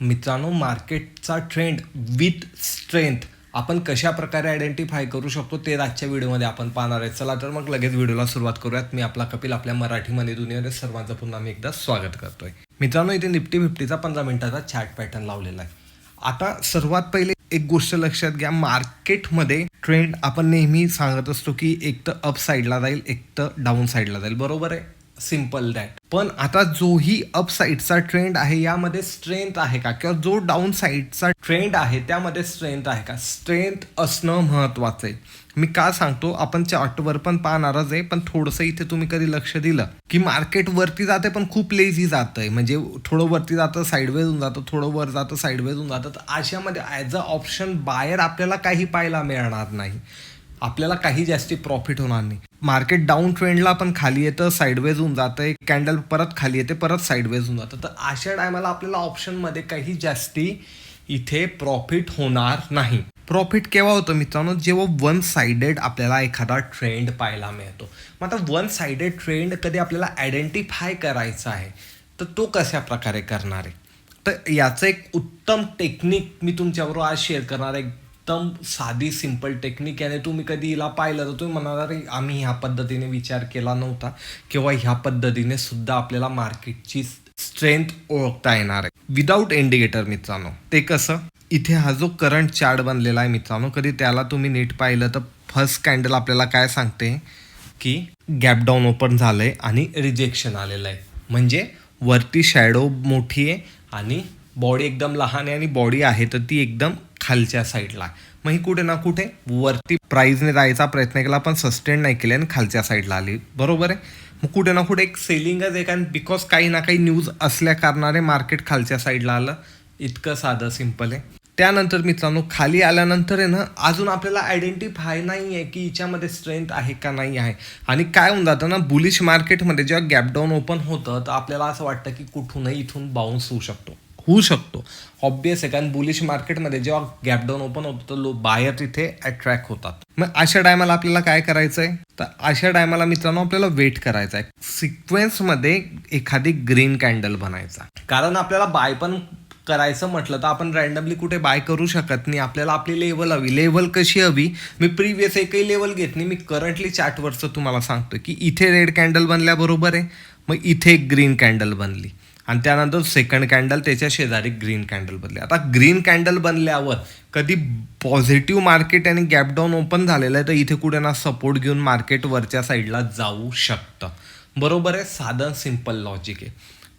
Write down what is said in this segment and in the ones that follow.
मित्रांनो मार्केटचा trend with strength आपण कशा प्रकारे आयडेंटिफाय करू शकतो ते आजच्या व्हिडिओमध्ये आपण पाहणार आहे. चला तर मग लगेच व्हिडिओला सुरुवात करूयात. मी आपला कपिल आपल्या मराठी मनी दुनियामध्ये सर्वांचं पुन्हा मी एकदा स्वागत करतोय. मित्रांनो इथे निफ्टी फिफ्टीचा पंधरा मिनिटाचा चॅट पॅटर्न लावलेला आहे. आता सर्वात पहिले एक गोष्ट लक्षात घ्या. मार्केटमध्ये ट्रेंड आपण नेहमी सांगत असतो की एक तर अप साईडला जाईल एक तर डाऊन साईडला जाईल. बरोबर आहे? Simple that. पण आता जोही अप साईडचा ट्रेंड आहे यामध्ये स्ट्रेंथ आहे का? किंवा जो डाऊन साईडचा ट्रेंड आहे त्यामध्ये स्ट्रेंथ आहे का? स्ट्रेंथ असणं महत्वाचं आहे. मी का सांगतो? आपण चार्टवर पण पाहणारच आहे पण थोडंसं इथे तुम्ही कधी लक्ष दिलं की मार्केट वरती जाते पण खूप लेझी जातंय. म्हणजे थोडं वरती जातं साईडवेज होऊन जातं थोडं वर जातं साईडवेज होऊन जातं. तर अशामध्ये ॲज अ ऑप्शन बाहेर आपल्याला काही पाहायला मिळणार नाही. आपल्याला काही जास्ती प्रॉफिट होणार नाही. मार्केट डाऊन ट्रेंडला पण खाली येतं साईडवेज होऊन जातं कॅन्डल परत खाली येते परत साईडवेज होऊन जातं. तर अशा टायमाला आपल्याला ऑप्शनमध्ये काही जास्ती इथे प्रॉफिट होणार नाही. प्रॉफिट केव्हा होतं मित्रांनो? जेव्हा वन साइडेड आपल्याला एखादा ट्रेंड पाहायला मिळतो. मग आता वन साइडेड ट्रेंड कधी आपल्याला आयडेंटिफाय करायचा आहे तर तो कशा प्रकारे करणार आहे? तर याचं एक उत्तम टेक्निक मी तुमच्याबरोबर आज शेअर करणार आहे. एकदम साधी सिंपल टेक्निक याने तुम्ही कधी हिला पाहिलं तर तुम्ही म्हणाल अरे आम्ही ह्या पद्धतीने विचार केला नव्हता. किंवा ह्या पद्धतीने सुद्धा आपल्याला मार्केटची स्ट्रेंथ ओळखता येणार आहे. विदाऊट इंडिकेटर मित्रांनो. ते कसं? इथे हा जो करंट चार्ट बनलेला आहे मित्रांनो कधी त्याला तुम्ही नीट पाहिलं तर फर्स्ट कॅन्डल आपल्याला काय सांगते? की गॅप डाऊन ओपन आहे आणि रिजेक्शन आलेलं आहे. म्हणजे वरती शॅडो मोठी आहे आणि बॉडी एकदम लहान आहे आणि बॉडी आहे तर ती एकदम खालच्या साईडला. मग ही कुठे ना कुठे वरती प्राईजने जायचा प्रयत्न केला पण सस्टेन नाही केले आणि खालच्या साईडला आली. बरोबर आहे? मग कुठे ना कुठे एक सेलिंगच आहे कारण बिकॉज काही ना काही न्यूज असल्या कारणाने मार्केट खालच्या साईडला आलं. इतकं साधं सिंपल आहे. त्यानंतर मित्रांनो खाली आल्यानंतर आहे ना अजून आपल्याला आयडेंटिफाय नाही आहे की हिच्यामध्ये स्ट्रेंथ आहे का नाही आहे. आणि काय होऊन जातं ना बुलिश मार्केटमध्ये जेव्हा गॅप डाऊन ओपन होतं तर आपल्याला असं वाटतं की कुठूनही इथून बाउन्स होऊ शकतो. होऊ शकतो. ऑब्विस आहे कारण बुलिश मार्केटमध्ये जेव्हा गॅप डाऊन ओपन होतं तर लो बायर तिथे अट्रॅक्ट होतात. मग अशा टायमाला आपल्याला काय करायचं आहे तर अशा टायमाला मित्रांनो आपल्याला वेट करायचं आहे सिक्वेन्समध्ये एखादी ग्रीन कॅन्डल बनायचा. कारण आपल्याला बाय पण करायचं म्हटलं तर आपण रँडमली कुठे बाय करू शकत नाही. आपल्याला आपली लेवल हवी. लेवल कशी हवी? मी प्रिव्हियस एकही लेवल घेत नाही. मी करंटली चार्टवरचं तुम्हाला सांगतो की इथे रेड कॅन्डल बनल्याबरोबर आहे. मग इथे एक ग्रीन कॅन्डल बनली. आणि त्यानंतर सेकंड कॅन्डल त्याच्या शेजारी ग्रीन कॅन्डल बनले आता ग्रीन कॅन्डल बनल्यावर कधी पॉझिटिव्ह मार्केट आणि गॅप डाऊन ओपन झालेलं आहे तर इथे कुठे ना सपोर्ट घेऊन मार्केट वरच्या साईडला जाऊ शकतं. बरोबर आहे? साधं सिंपल लॉजिक आहे.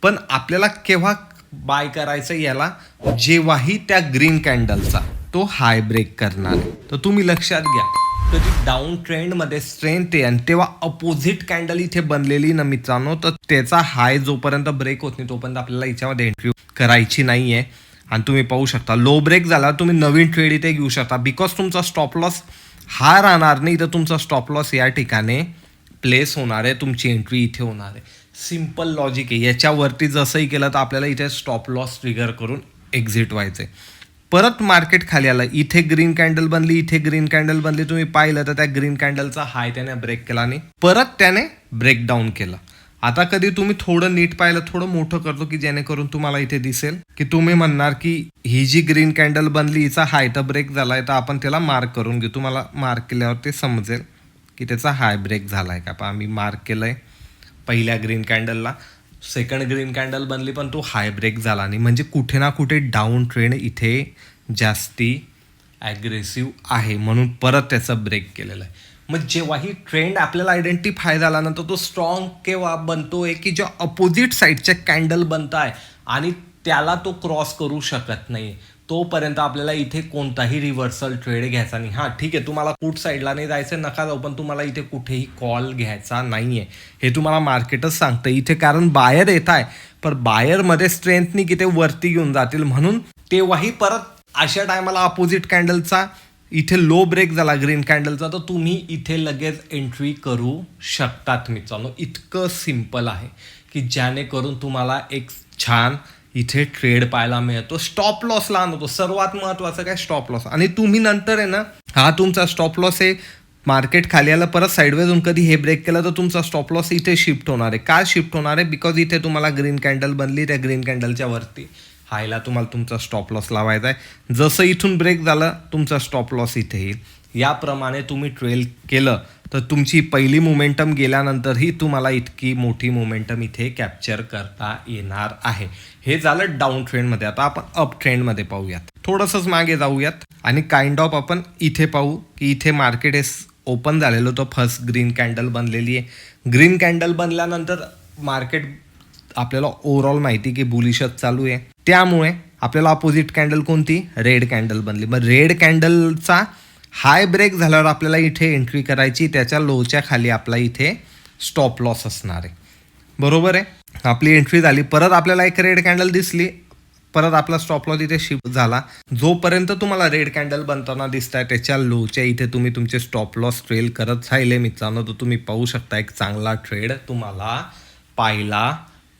पण आपल्याला केव्हा बाय करायचं याला? जेव्हाही त्या ग्रीन कॅन्डलचा तो हाय ब्रेक करणार आहे. तर तुम्ही लक्षात घ्या. कधी डाऊन ट्रेंडमध्ये स्ट्रेंथ आहे आणि तेव्हा अपोजिट कॅन्डल इथे बनलेली ना मित्रांनो तर त्याचा हाय जोपर्यंत ब्रेक होत नाही तोपर्यंत आपल्याला याच्यामध्ये एंट्री करायची नाही आहे आणि तुम्ही पाहू शकता लो ब्रेक झाला तुम्ही नवीन ट्रेड इथे घेऊ शकता. बिकॉज तुमचा स्टॉप लॉस हा राहणार नाही तर तुमचा स्टॉप लॉस या ठिकाणी प्लेस होणार आहे तुमची एंट्री इथे होणार आहे. सिंपल लॉजिक आहे. याच्यावरती जसंही केलं तर आपल्याला इथे स्टॉप लॉस ट्रिगर करून एक्झिट व्हायचं आहे परत मार्केट खाली आलं. इथे ग्रीन कॅन्डल बनली इथे ग्रीन कॅन्डल बनली. तुम्ही पाहिलं तर त्या ग्रीन कॅन्डलचा हाय त्याने ब्रेक केला आणि परत त्याने ब्रेक डाऊन केलं. आता कधी तुम्ही थोडं नीट पाहिलं थोडं मोठं करतो की जेणेकरून तुम्हाला इथे दिसेल की तुम्ही म्हणणार की ही जी ग्रीन कॅन्डल बनली हिचा हाय तर ब्रेक झालाय तर आपण त्याला मार्क करून घेऊ. तुम्हाला मार्क केल्यावर ते समजेल की त्याचा हाय ब्रेक झालाय का. आम्ही मार्क केलंय पहिल्या ग्रीन कॅन्डलला सेकंड ग्रीन कॅन्डल बनली पण तो हाय ब्रेक झाला नाही म्हणजे कुठे ना कुठे डाऊन ट्रेंड इथे जास्ती ॲग्रेसिव्ह आहे म्हणून परत त्याचं ब्रेक केलेलं आहे. मग जेव्हाही ट्रेंड आपल्याला आयडेंटिफाय झाल्यानंतर तो स्ट्रॉंग केव्हा बनतो आहे की जो अपोजिट साईडचे कॅन्डल बनत आहे आणि त्याला तो क्रॉस करू शकत नाही तोपर्यंत आपल्याला इथे कोणताही रिव्हर्सल ट्रेड घ्यायचा नाही. हां ठीक आहे तुम्हाला कुठ साईडला नाही जायचं नका जाऊ पण तुम्हाला इथे कुठेही कॉल घ्यायचा नाही आहे हे तुम्हाला मार्केटच सांगतं इथे कारण बायर येत आहे पण बायरमध्ये स्ट्रेंथनी किती ते वरती घेऊन जातील म्हणून तेव्हाही परत अशा टायमाला अपोजिट कॅन्डलचा इथे लो ब्रेक झाला ग्रीन कॅन्डलचा तर तुम्ही इथे लगेच एंट्री करू शकतात मित्रांनो. इतकं सिंपल आहे की ज्यानेकरून तुम्हाला एक छान इथे ट्रेड पाहायला मिळतो. स्टॉप लॉस लहान होतो सर्वात महत्वाचं काय? स्टॉप लॉस आणि तुम्ही नंतर आहे ना हा तुमचा स्टॉप लॉस आहे मार्केट खाली आलं परत साईडवेजून कधी हे ब्रेक केलं तर तुमचा स्टॉप लॉस इथे शिफ्ट होणार आहे. का शिफ्ट होणार आहे? बिकॉज इथे तुम्हाला ग्रीन कॅन्डल बनली त्या ग्रीन कॅन्डलच्या वरती. हायला तुम्हाला तुमचा स्टॉप लॉस लावायचा आहे. जसं इथून ब्रेक झालं तुमचा स्टॉप लॉस इथे येईल. याप्रमाणे तुम्ही ट्रेल केलं तर तुमची पहिली मोमेंटम गेल्यानंतरही तुम्हाला इतकी मोठी मोमेंटम इथे कॅप्चर करता येणार आहे. हे झालं डाऊन ट्रेंडमध्ये आता आपण अप ट्रेंडमध्ये पाहूयात. थोडंसंच मागे जाऊयात आणि काइंड ऑफ आपण इथे पाहू की इथे मार्केट हे ओपन झालेलं होतं. फर्स्ट ग्रीन कॅन्डल बनलेली आहे. ग्रीन कॅन्डल बनल्यानंतर मार्केट आपल्याला ओव्हरऑल माहिती की बुलिशच चालू आहे. त्यामुळे आपल्याला अपोजिट कॅन्डल कोणती? रेड कॅन्डल बनली. मग रेड कॅन्डलचा हाय ब्रेक झाल्यावर आपल्याला इथे एंट्री करायची त्याच्या लोच्या खाली आपला इथे स्टॉप लॉस असणार आहे. बरोबर आहे? आपली एंट्री झाली परत आपल्याला एक रेड कॅन्डल दिसली परत आपला स्टॉप लॉस इथे शिफ्ट झाला. जोपर्यंत तुम्हाला रेड कॅन्डल बनताना दिसत आहे त्याच्या लोच्या इथे तुम्ही तुमचे स्टॉप लॉस ट्रेल करत राहिले मित्रांनो तर तुम्ही पाहू शकता एक चांगला ट्रेड तुम्हाला पाहायला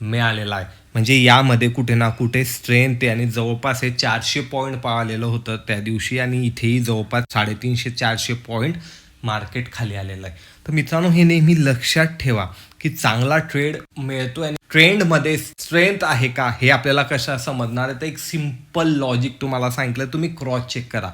मिळालेला आहे. म्हणजे यामध्ये कुठे ना कुठे स्ट्रेंथ आणि जवळपास हे चारशे पॉईंट पाळलेलं होतं त्या दिवशी आणि इथेही जवळपास साडेतीनशे चारशे पॉईंट मार्केट खाली आलेलं आहे. तर मित्रांनो हे नेहमी लक्षात ठेवा की चांगला ट्रेड मिळतोय आणि ट्रेंडमध्ये स्ट्रेंथ आहे का हे आपल्याला कशा समजणार आहे? तर एक सिंपल लॉजिक तुम्हाला सांगितलं तुम्ही क्रॉस चेक करा.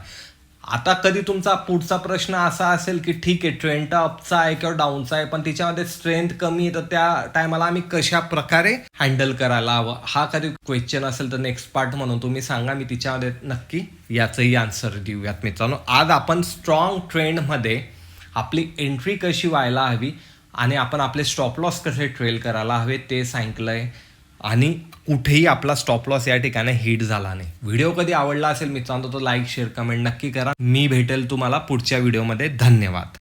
आता कधी तुमचा पुढचा प्रश्न असा असेल की ठीक आहे ट्रेंड अपचा आहे किंवा डाऊनचा आहे पण तिच्यामध्ये स्ट्रेंथ कमी आहे तर त्या टायमाला आम्ही कशा प्रकारे हँडल करायला हवं? हा कधी क्वेश्चन असेल तर नेक्स्ट पार्ट म्हणून तुम्ही सांगा मी तिच्यामध्ये नक्की याचंही आन्सर देऊयात मित्रांनो. आज आपण स्ट्रॉंग ट्रेंडमध्ये आपली एंट्री कशी व्हायला हवी आणि आपण आपले स्टॉप लॉस कसे ट्रेल करायला हवे ते सांगितलंय. आणि कुठेही आपला स्टॉप लॉस या ठिकाणी हिट झाला नाही. व्हिडिओ कधी आवडला असेल मित्रांनो तो लाईक शेअर कमेंट नक्की करा. मी भेटेल तुम्हाला पुढच्या व्हिडिओमध्ये धन्यवाद.